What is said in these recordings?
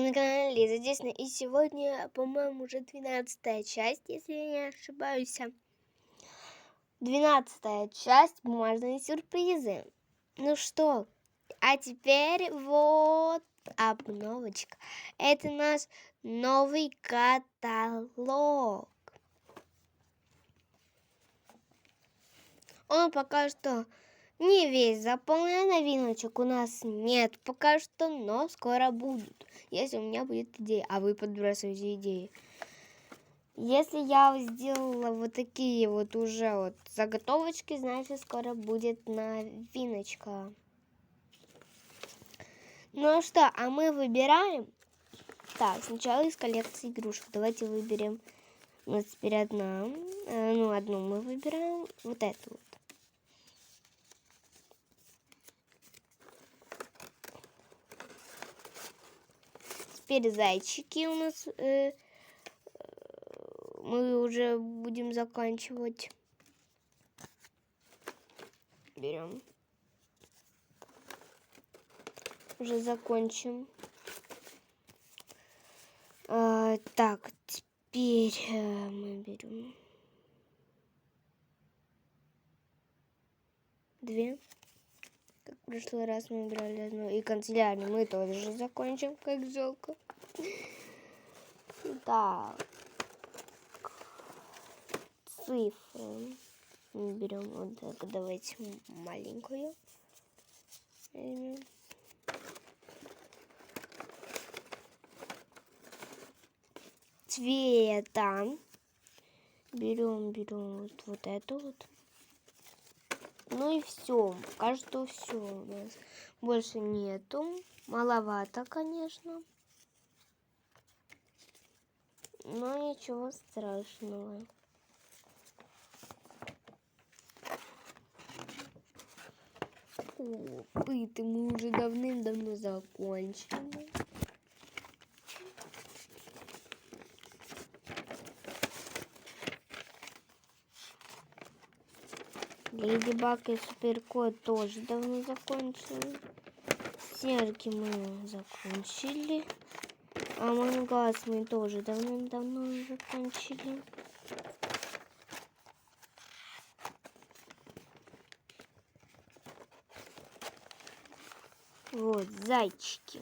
на канале Лиза Десна. И сегодня, по-моему, уже 12 часть, если я не ошибаюсь. 12 часть бумажные сюрпризы. Ну что, а теперь вот обновочка. Это наш новый каталог. Он пока что не весь заполнен, новиночек у нас нет пока что, но скоро будут, если у меня будет идея, а вы подбрасываете идеи. Если я сделала вот такие вот уже вот заготовочки, значит скоро будет новиночка. Ну что, а мы выбираем. Так, сначала из коллекции игрушек. Давайте выберем. У нас теперь одна. Э, ну, одну мы выбираем. Вот эту вот. Теперь зайчики у нас. Э, мы уже будем заканчивать. Берем. Уже закончим. А, так, теперь э, мы берем две прошлый раз мы брали одну. И канцелярию мы тоже закончим, как жалко. Так. Цифры. Берем вот так. Давайте маленькую. Цвета. Берем, берем вот, вот эту вот. Ну и все. Что все у нас. Больше нету. Маловато, конечно. Но ничего страшного. О, пыты мы уже давным-давно закончили. Баг и Суперкот тоже давно закончили. Серки мы закончили. А Мангас мы тоже давно-давно закончили. Вот, зайчики.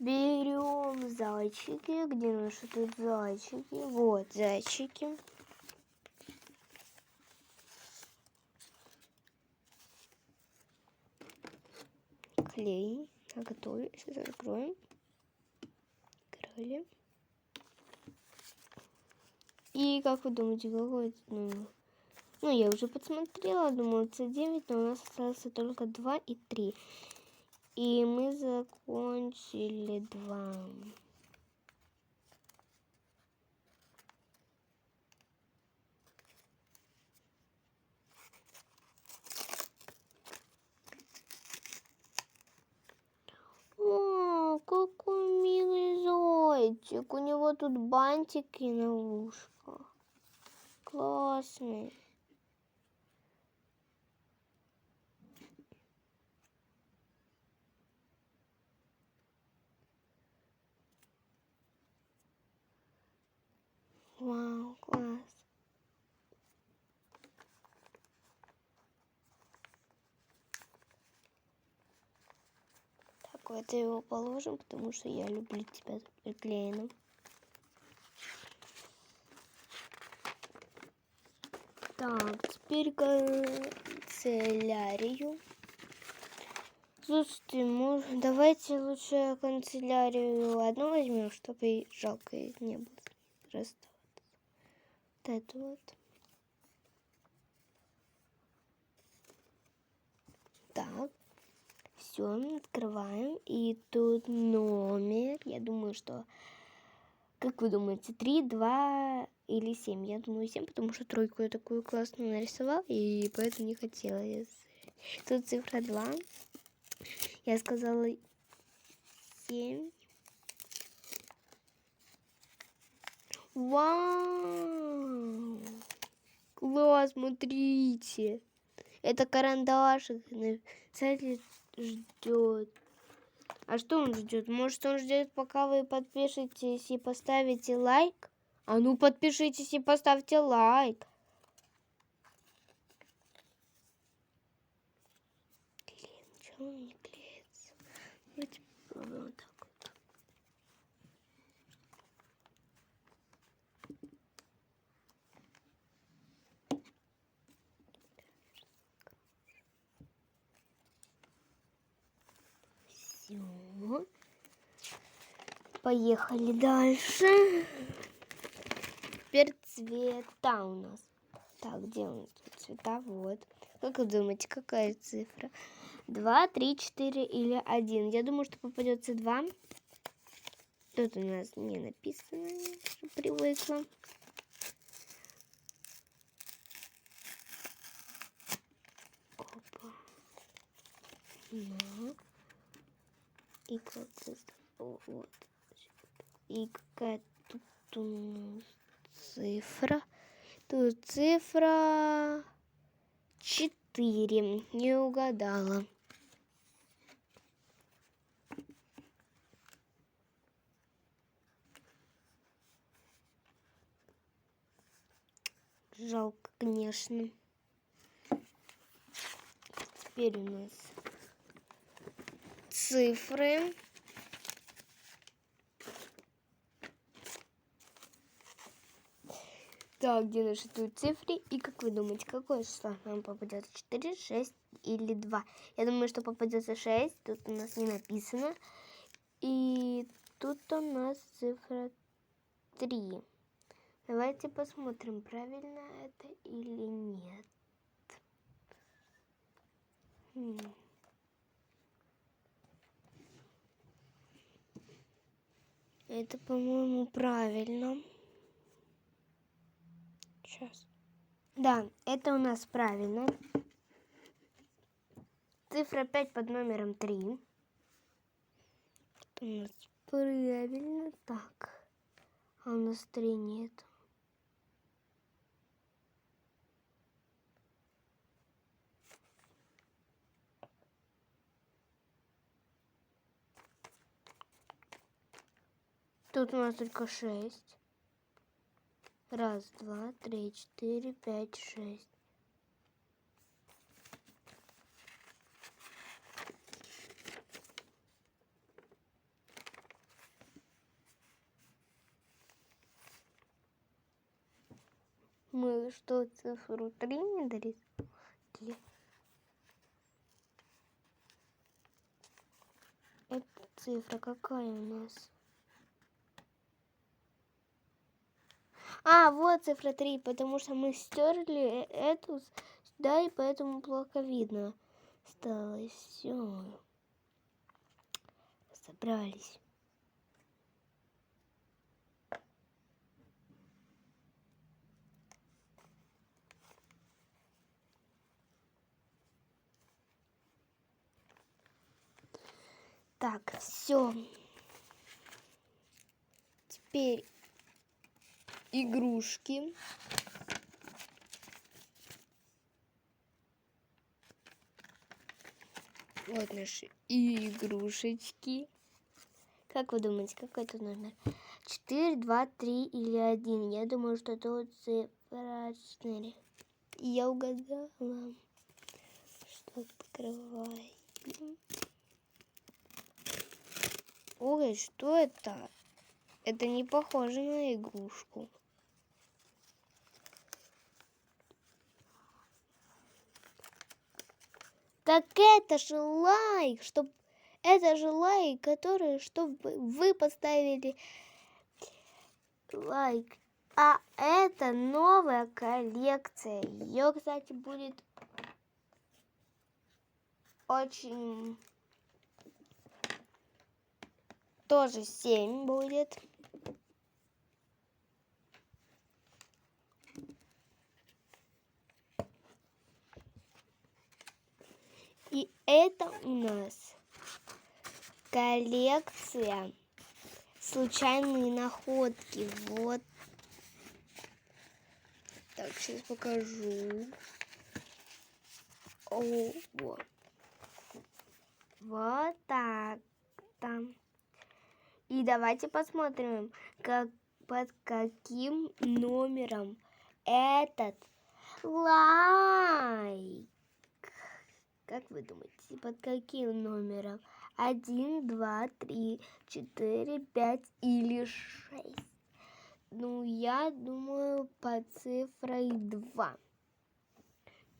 Берем зайчики. Где наши тут зайчики? Вот, зайчики. клей. А, готовим, Сейчас закроем. Крылья. И как вы думаете, какой это номер? Ну, я уже подсмотрела, думаю, это 9, но у нас осталось только 2 и 3. И мы закончили 2. Зайчик. У него тут бантики на ушках. Классный. Вау, класс. Так, это его положим, потому что я люблю тебя приклеенным. Так, теперь канцелярию. Слушайте, может, давайте лучше канцелярию одну возьмем, чтобы жалко не было расстаться вот это вот. Так, все, открываем. И тут номер. Я думаю, что... Как вы думаете, 3, 2 или 7? Я думаю 7, потому что тройку я такую классную нарисовал, и поэтому не хотела. Тут цифра 2. Я сказала 7. Вау! Класс, смотрите. Это карандашик. Кстати, ждет. А что он ждет? Может, он ждет, пока вы подпишетесь и поставите лайк? А ну, подпишитесь и поставьте лайк. Блин, чего он не клеится? Давайте попробуем вот так вот. Все. Поехали дальше. Теперь цвета у нас. Так, где у нас тут цвета? Вот. Как вы думаете, какая цифра? 2, 3, 4 или 1? Я думаю, что попадется 2. Тут у нас не написано, уже привыкла. Опа. Ну. И как? Вот. И какая тут у нас цифра? Тут цифра 4. Не угадала. Жалко, конечно. Теперь у нас цифры. Так, где наши тут цифры? И как вы думаете, какое число нам попадется? 4, 6 или 2? Я думаю, что попадется 6. Тут у нас не написано. И тут у нас цифра 3. Давайте посмотрим, правильно это или нет. Это, по-моему, правильно. Сейчас. Да, это у нас правильно. Цифра 5 под номером 3. Это у нас правильно. Так. А у нас 3 нет. Тут у нас только 6. Раз, два, три, четыре, пять, шесть. Мы что, цифру 3 не дали? Это цифра какая у нас? А, вот цифра 3, потому что мы стерли эту сюда, и поэтому плохо видно стало. Все. Собрались. Так, все. Теперь игрушки. Вот наши игрушечки. Как вы думаете, какой это номер? 4, 2, 3 или 1? Я думаю, что это цифра 4. Я угадала. Что открываем? Ой, что это? Это не похоже на игрушку. Так это же лайк, чтоб это же лайк, который, чтобы вы поставили лайк. А это новая коллекция. Ее, кстати, будет очень... Тоже 7 будет. И это у нас коллекция случайные находки. Вот. Так, сейчас покажу. О, вот. Вот так там. И давайте посмотрим, как, под каким номером этот лайк. Как вы думаете, под каким номером? Один, два, три, четыре, пять или шесть? Ну, я думаю, под цифрой два.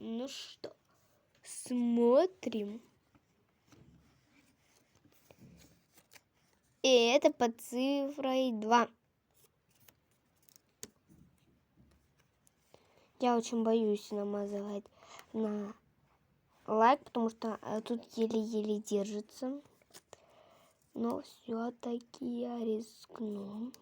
Ну что, смотрим. И это под цифрой 2. Я очень боюсь намазывать на лайк, потому что э, тут еле-еле держится. Но все-таки я рискну.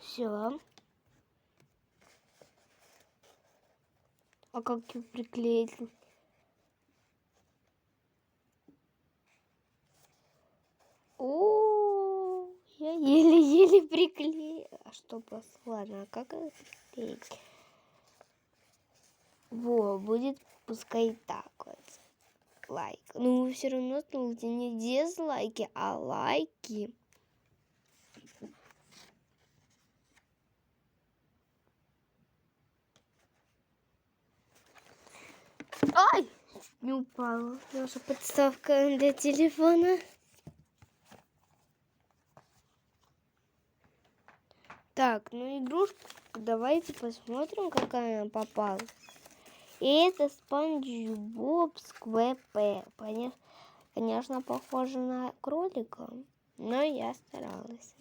Все. А как его приклеить? О, я еле-еле А что, ладно, а как это? Во, будет пускай так вот. Лайк. Ну, все равно ставите не дизлайки, а лайки. Ай! Не упала. Наша подставка для телефона. Так, ну игрушку давайте посмотрим, какая она попалась. И это Спанч Боб Сквепе. Конечно, похоже на кролика, но я старалась.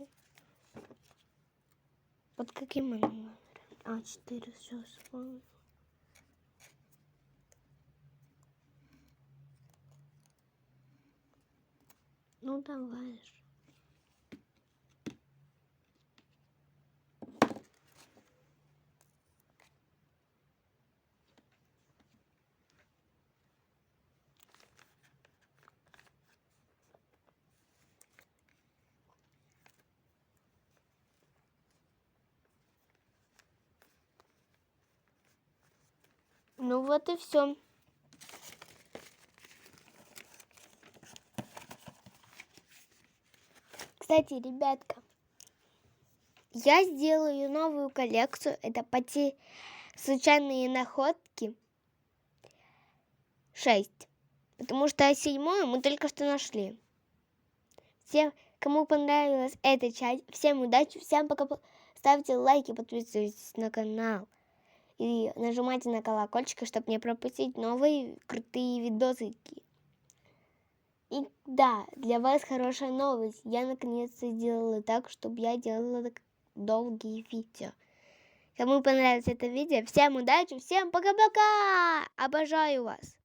Под каким номером? А, 4, все, вспомнил. Ну давай же. Ну вот и все. Кстати, ребятка, я сделаю новую коллекцию. Это поте... случайные находки 6. Потому что седьмую мы только что нашли. Всем, кому понравилась эта часть, всем удачи, всем пока. Ставьте лайки, подписывайтесь на канал. И нажимайте на колокольчик, чтобы не пропустить новые крутые видосики. И да, для вас хорошая новость. Я наконец-то сделала так, чтобы я делала долгие видео. Кому понравилось это видео, всем удачи, всем пока-пока! Обожаю вас!